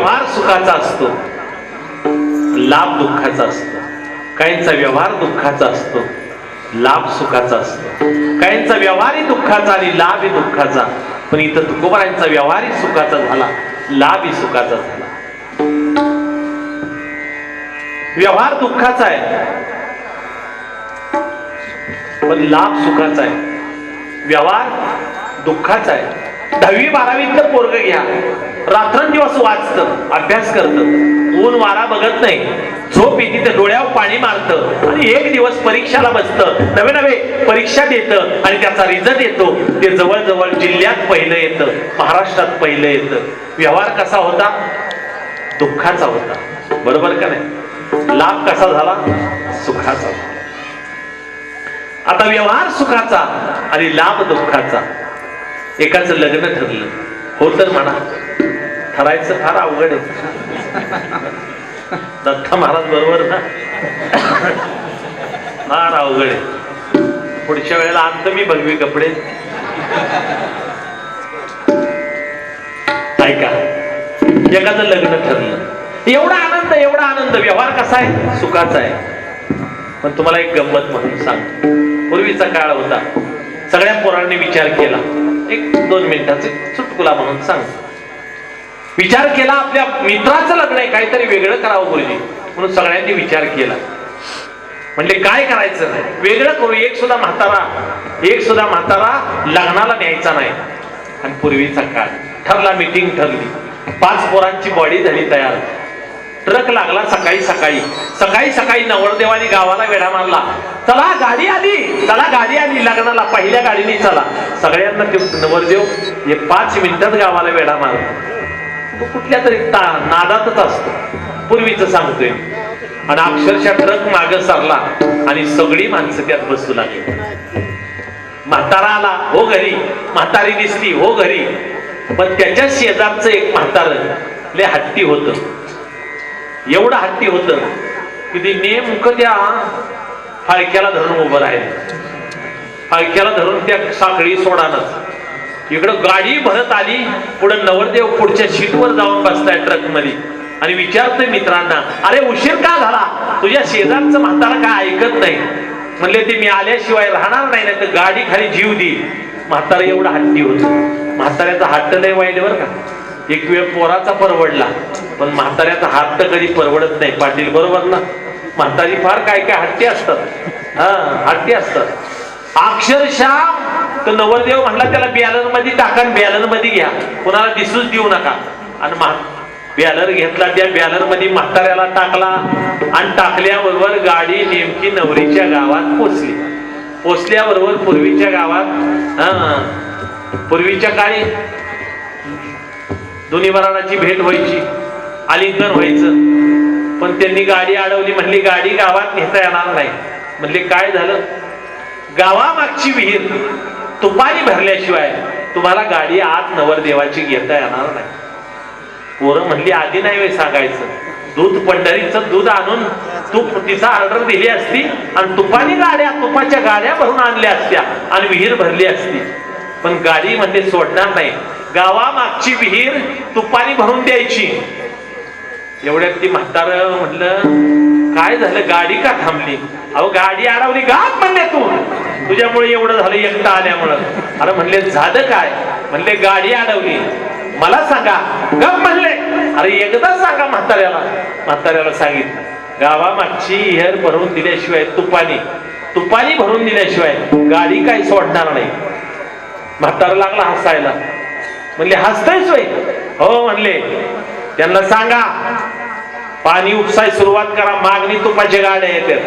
व्यवहार सुखाचा असतो. लाभ दुःखाचा असतो. काहींचा व्यवहार दुःखाचा असतो. लाभ सुखाचा असतो. काहींचा व्यवहारही दुःखाचा आणि लाभही दुःखाचा. पण इथं तुकोबारांचा व्यवहारही सुखाचा झाला. लाभही सुखाचा झाला. व्यवहार दुःखाचा आहे. पण लाभ सुखाचा आहे. व्यवहार दुःखाचा आहे. दहावी बारावीतलं पोरग घ्या. रात्रंदिवस वाचतं अभ्यास करतं. ऊन वारा बघत नाही. झोप येते तर डोळ्यावर पाणी मारतं. आणि एक दिवस परीक्षाला बसतं. नवे नवे परीक्षा देतं आणि त्याचा रिझल्ट येतो. ते जवळजवळ जिल्ह्यात पहिलं येतं. महाराष्ट्रात पहिलं येतं. व्यवहार कसा होता? दुःखाचा होता. बरोबर का नाही? लाभ कसा झाला? सुखाचा आता व्यवहार सुखाचा आणि लाभ दुःखाचा. एकाच लग्न ठरलं. हो तर म्हणा. ठरायचं फार अवघड आहे. दत्ता महाराज बरोबर ना? फार अवघड आहे. पुढच्या वेळेला आणत मी भगवी कपडे. ऐका एखादं लग्न ठरलं. एवढा आनंद एवढा आनंद. व्यवहार कसा आहे? सुखाचा आहे. पण तुम्हाला एक गंमत म्हणून सांग पूर्वीचा काळ होता. सगळ्या पोरांनी विचार केला. एक दोन मिनिटाचे चुटकुला म्हणून सांग विचार केला आपल्या मित्राचं लग्न आहे काहीतरी वेगळं करावं गुरुजी. म्हणून सगळ्यांनी विचार केला. म्हणजे काय करायचं वेगळं करू एक सुद्धा म्हातारा एक सुद्धा म्हातारा लग्नाला न्यायचा नाही. आणि पूर्वीचा काळ. ठरला मिटिंग ठरली. पाच पोरांची बॉडी झाली तयार. ट्रक लागला सकाळी सकाळी. सकाळी सकाळी नवळदेवानी गावाला वेढा मारला. चला गाडी आली. चला गाडी आली लग्नाला. पहिल्या गाडीने चला. सगळ्यांना ते नवरदेव हे पाच मिनिटात गावाला वेढा मारला. तो कुठल्या तरी ता- नादातच असतो. पूर्वीच सांगतोय. आणि अक्षरशः ट्रक माग सरला आणि सगळी माणसं त्यात बसू लागली. म्हातारा आला हो घरी म्हातारी दिसली हो घरी. पण त्याच्या शेजारचं एक म्हातार लय हट्टी होत. एवढं हट्टी होत की ते नेमकं त्या फाळक्याला धरून उभं राहिलं. फाळक्याला धरून त्या साखळी सोडानच. इकडं गाडी भरत आली पुढे नवरदेव पुढच्या शीटवर जाऊन बसलाय ट्रकमध्ये आणि विचारतोय मित्रांना अरे उशीर का झाला? तुझ्या शेजारचं म्हातारा काय ऐकत नाही? म्हणले ते मी आल्याशिवाय राहणार नाही ना तर गाडी खाली जीव देईल. म्हातारा एवढा हट्टी होत. म्हाताऱ्याचा हट्ट नाही वाईट बरं का. एक वेळ पोराचा परवडला पण म्हाताऱ्याचा हट्ट कधी परवडत नाही पाटील बरोबर ना? म्हातारी फार काय काय हट्टी असतात. हा हट्टी असतात. अक्षरशः तर नवरदेव म्हणला त्याला बॅलरमध्ये टाका बॅलरमध्ये घ्या. कोणाला दिसूच देऊ नका. आणि बॅलर घेतला त्या बॅलरमध्ये म्हाताऱ्याला टाकला आणि टाकल्याबरोबर गाडी नेमकी नवरीच्या गावात पोचली. पोचल्याबरोबर पूर्वीच्या गावात हा पूर्वीच्या काळी दोन्ही वराडाची भेट व्हायची आलिंगन व्हायचं. पण त्यांनी गाडी अडवली म्हणली गाडी गावात नेता येणार नाही. म्हणले काय झालं? गावामागची विहीर. तुपानी भरल्याशिवाय तुम्हाला गाडी आत नवरदेवाची घेता येणार नाही. पोरं म्हणली आधी नाही वेळ सांगायचं. दूध पंढरीचं दूध आणून तूप तिचा ऑर्डर दिली असती आणि तुपानी गाड्या तुपाच्या गाड्या भरून आणल्या असत्या आणि विहीर भरली असती. पण गाडी म्हणजे सोडणार नाही. गावामागची विहीर तुपानी भरून द्यायची. एवढ्यात ती म्हातार म्हटलं काय झालं? गाडी का थांबली? अहो गाडी अडवली गात म्हणले तू. तुझ्यामुळे एवढं झालं एकटा आल्यामुळं. अरे म्हणले झालं काय? म्हणले गाडी अडवली. मला सांगा. गप म्हणले. अरे एकदा सांगा म्हाताऱ्याला. म्हाताऱ्याला सांगितलं. गावामागची हेर भरून दिल्याशिवाय तुपानी तुपानी भरून दिल्याशिवाय गाडी काही सोडणार नाही. म्हातारा लागला हसायला. म्हणले हसतायच सोय हो म्हणले. त्यांना सांगा. पाणी उपसाय सुरुवात करा मागणी तुपाचे गाड्या येतात.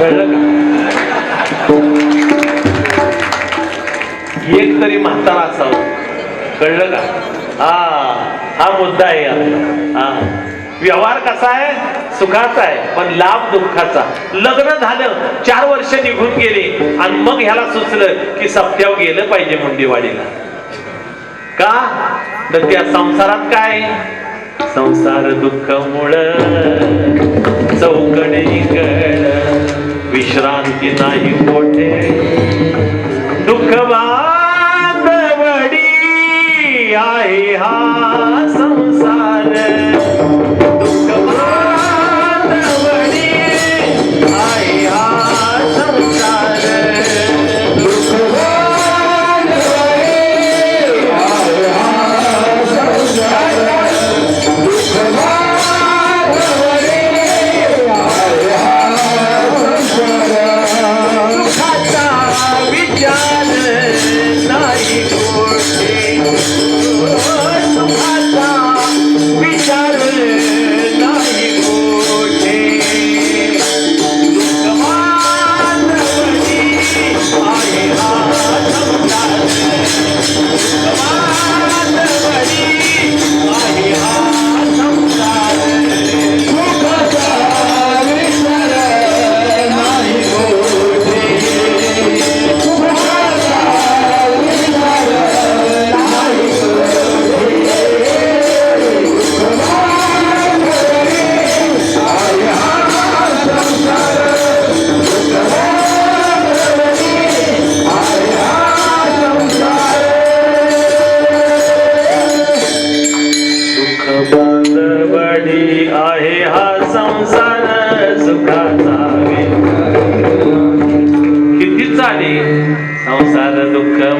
कळलं का? एक तरी म्हातारा असावं. कळलं का? हा हा मुद्दा आहे हा. व्यवहार कसा आहे? सुखाचा आहे पण लाभ दुःखाचा. लग्न झालं चार वर्ष निघून गेले आणि मग ह्याला सुचलं की सप्त्याव गेलं पाहिजे मुंडीवाडीला. का? तर त्या संसारात काय? संसार दुःख मुळ चौकड गळ विश्रांती नाही मोठे.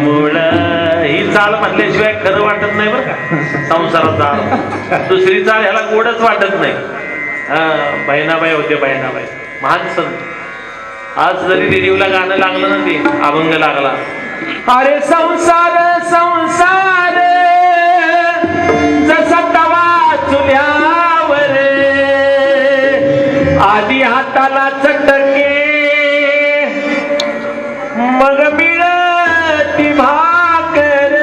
मूळ ही चाल म्हटल्याशिवाय खरं वाटत नाही बरं का. संसारात चाल दुसरी चाल ह्याला गोडच वाटत नाही. हा बहिणाबाई होते बहिणाबाई. महान संत. आज जरी रेडिओला गाणं लागलं ना ते अभंग लागला. अरे संसार संसार जसा तवा चुल्यावर आधी हाताला चटके मग मिळती भाकर.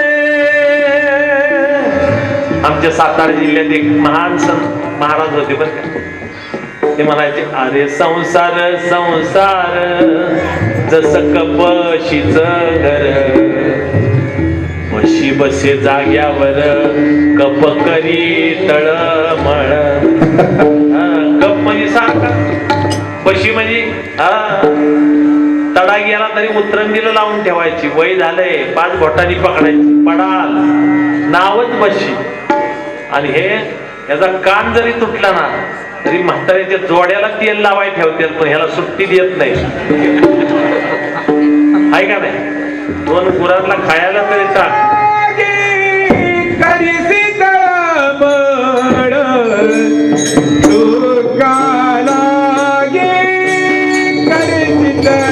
आमच्या सातारा जिल्ह्यात एक महान संत महाराज होते बरं का. ते म्हणायचे अरे संसार संसार जस कपशीच घर. पशी बसे जाग्यावर कप करी तळमळ. हा, कप म्हणजे सांग बशी म्हणजे हा. तडा गेला तरी उतरंडीला लावून ठेवायची. वय झालंय पाच बोटांनी पकडायची. पडाल. नावच बशी. आणि हे याचा कान जरी तुटला ना तरी म्हाताऱ्याच्या जोड्याला तेल लावाय ठेवते पण ह्याला सुट्टी देत नाही. आहे का नाही? दोन कुरातला खायला तरी टाक Yeah.